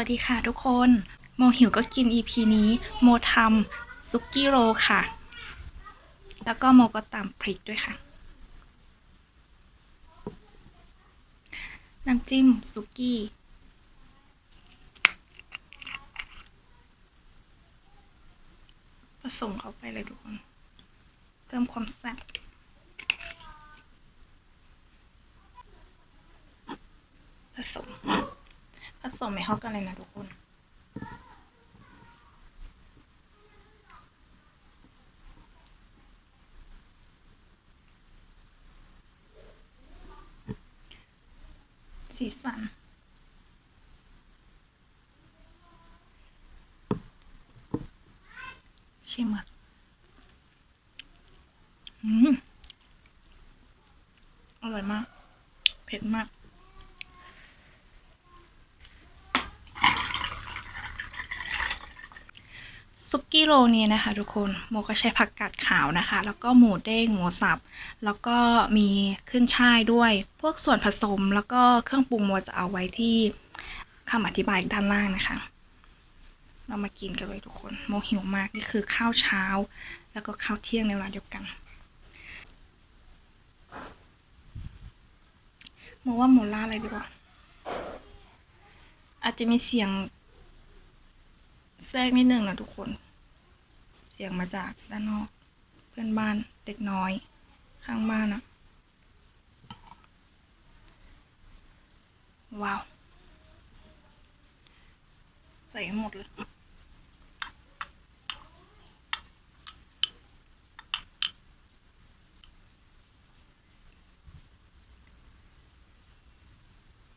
วัสดีค่ะทุกคน โมหิวก็กิน EP นี้ โมทำซุกี้โรค่ะ แล้วก็โมก็ตำพริกด้วยค่ะ น้ำจิ้มซุกี้ผสมเข้าไปเลยทุกคน เพิ่มความแซ่บ ผสม ผ สมให้เข้ากันเลยนะทุกคน สีสันชิมอะอืม อร่อยมาก เผ็ดมาก ซุกี้โรเนี่ยนะคะทุกคนโมก็ใช้ผักกาดขาวนะคะ แล้วก็หมูเด้งหมูสับ แล้วก็มีขึ้นช่ายด้วย พวกส่วนผสมแล้วก็เครื่องปรุงโมจะเอาไว้ที่คำอธิบายด้านล่างนะคะ เรามากินกันเลยทุกคนโมหิวมากนี่คือข้าวเช้า แล้วก็ข้าวเที่ยงในเวลาเดียวกันโมว่าโมล่าอะไรดีกว่าอาจจะมีเสียงแทรกนิดนึงนะทุกคน เสียงมาจากด้านนอก เพื่อนบ้านเด็กน้อย ข้างบ้านอะว้าว ใส่หมดเลย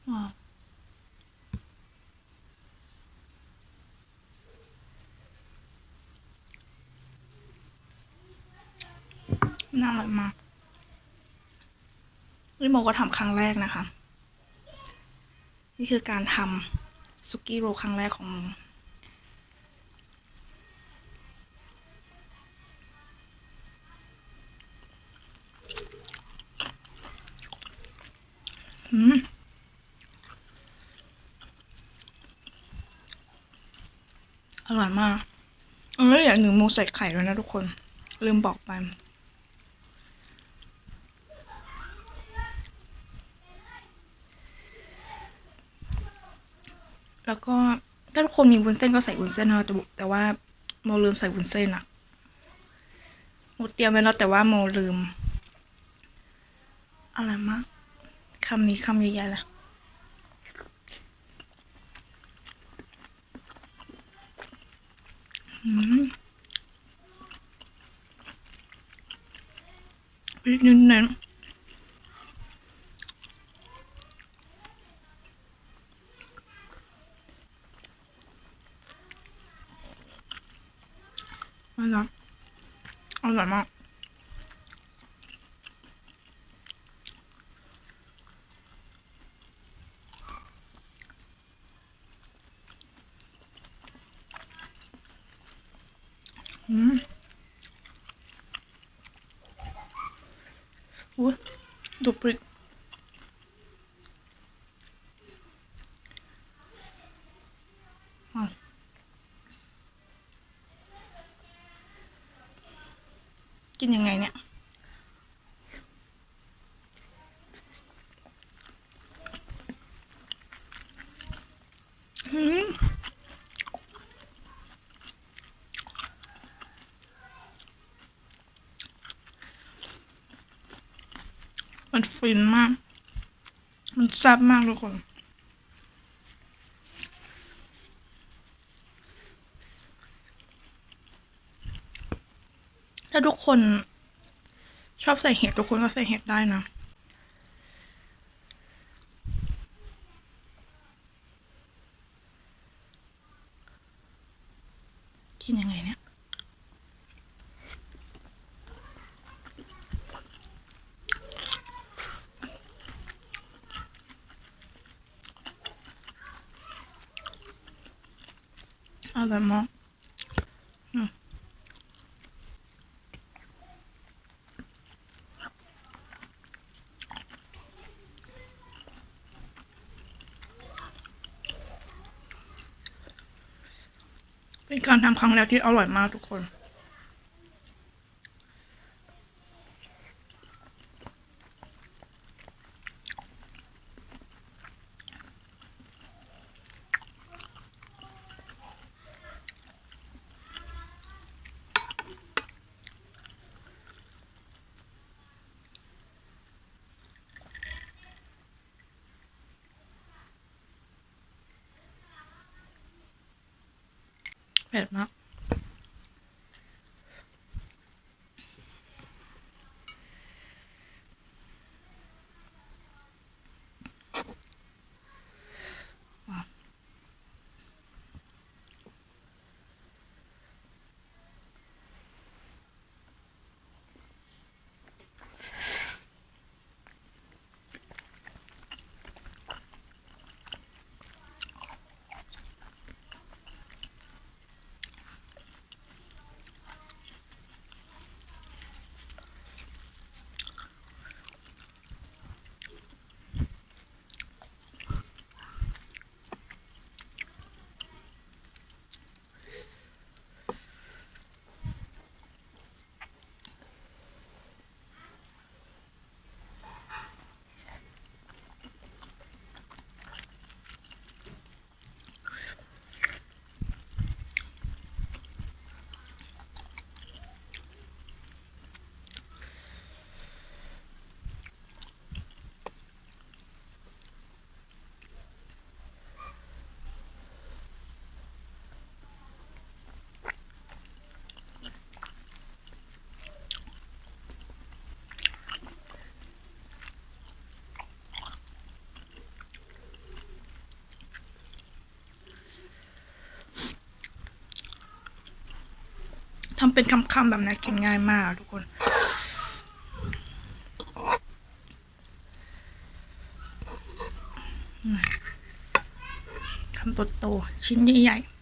ว้าว น่าอร่อยมากนี่โมก็ทำครั้งแรกนะคะ นี่คือการทำสุกี้โรครั้งแรกของอืมอร่อยมากเอออย่างหนึ่งโมใส่ไข่ด้วยนะทุกคน ลืมบอกไป แล้วก็ถ้าทุกคนมีวุ้นเส้นก็ใส่วุ้นเส้นเนะแต่แต่ว่าโมลืมใส่วุ้นเส้นอะโมเตรียมไว้แล้วแต่ว่าโมลืม อะไรมากคำนี้คำใหญ่ๆลยอืมนิดนึงอร่ อยอร่อยมากอืมอุ้ยดูพริกว้าวกินยังไงเนี่ย อืม มันฟินมาก มันแซ่บมากทุกคน ถ้าทุกคนชอบใส่เห็ดทุกคนก็ใส่เห็ดได้นะ อร่อยมากเป็นการทำครั้งแรกที่อร่อยมากทุกคน เผ็ ทำเป็นคำๆแบบนี้กินง่ายมากทุกคนคำโตๆชิ้นใหญ่ๆ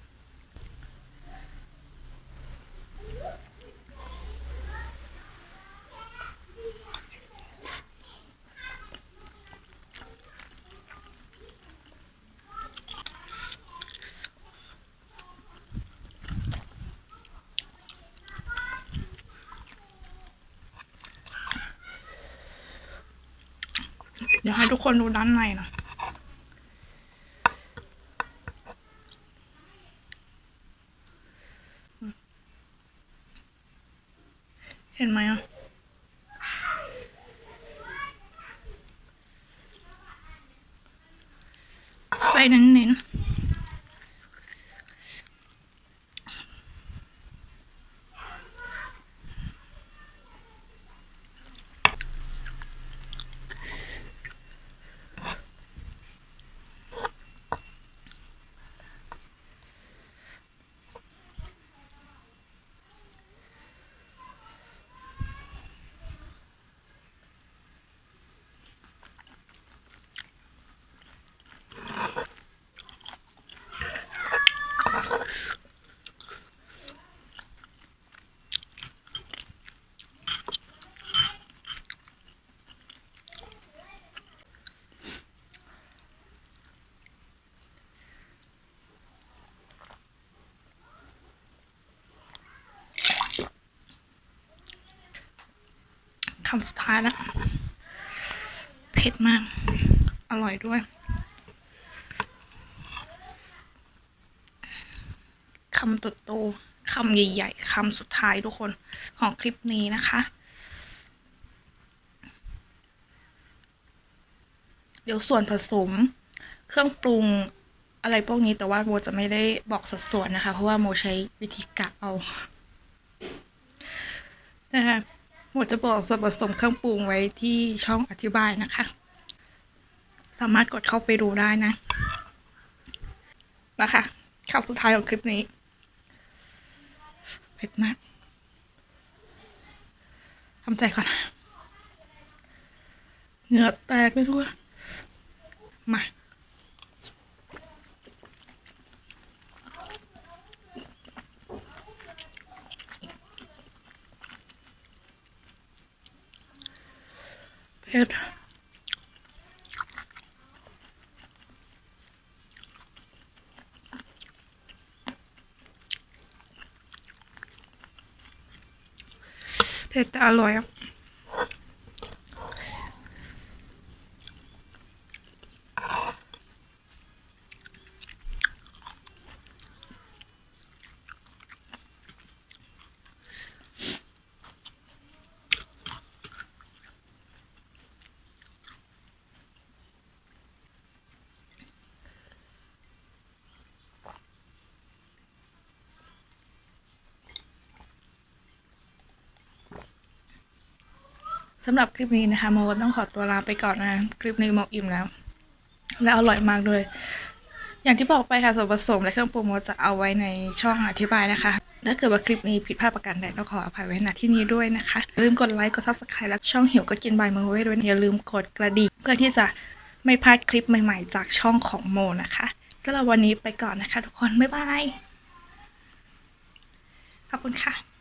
ให้ทุกคนดูด้านในนะเห็นไหมอะไฟเน้นๆคำสุดท้ายแล้ว เผ็ดมาก อร่อยด้วย คำตโตๆคำใหญ่ๆคำสุดท้ายทุกคนของคลิปนี้นะคะ เดี๋ยวส่วนผสมเครื่องปรุงอะไรพวกนี้แต่ว่าโมจะไม่ได้บอกสัดส่วนนะคะ เพราะว่าโมใช้วิธีกะเอานะคะ โมดจะบอกส่วนผสมเครื่องปรุงไว้ที่ช่องอธิบายนะคะ สามารถกดเข้าไปดูได้นะ นะคะคำสุดท้ายของคลิปนี้เผ็ดมากทำใจก่อนเหงื่อแตกไปทั่วมา ผ็ดเผ็ดแต่อร่อยอะ สำหรับคลิปนี้นะคะโมก็ต้องขอตัวลาไปก่อนนะ คลิปนี้โมอิ่มแล้ว และอร่อยมากด้วย อย่างที่บอกไปค่ะส่วนผสมและเครื่องปรุงโมจะเอาไว้ในช่องอธิบายนะคะถ้าเกิดว่าคลิปนี้ผิดพลาดประการใดก็ขออภัยไว้ณที่นี้ด้วยนะคะลืมกดไลค์กดซับสไครต์และช่องหิวก็กินบายมือไว้ด้วยอย่าลืมกดกระดิ่งเพื่อที่จะไม่พลาดคลิปใหม่ๆ จากช่องของโมนะคะสำหรับวันนี้ไปก่อนนะคะ ทุกคนบ๊ายบายขอบคุณค่ะ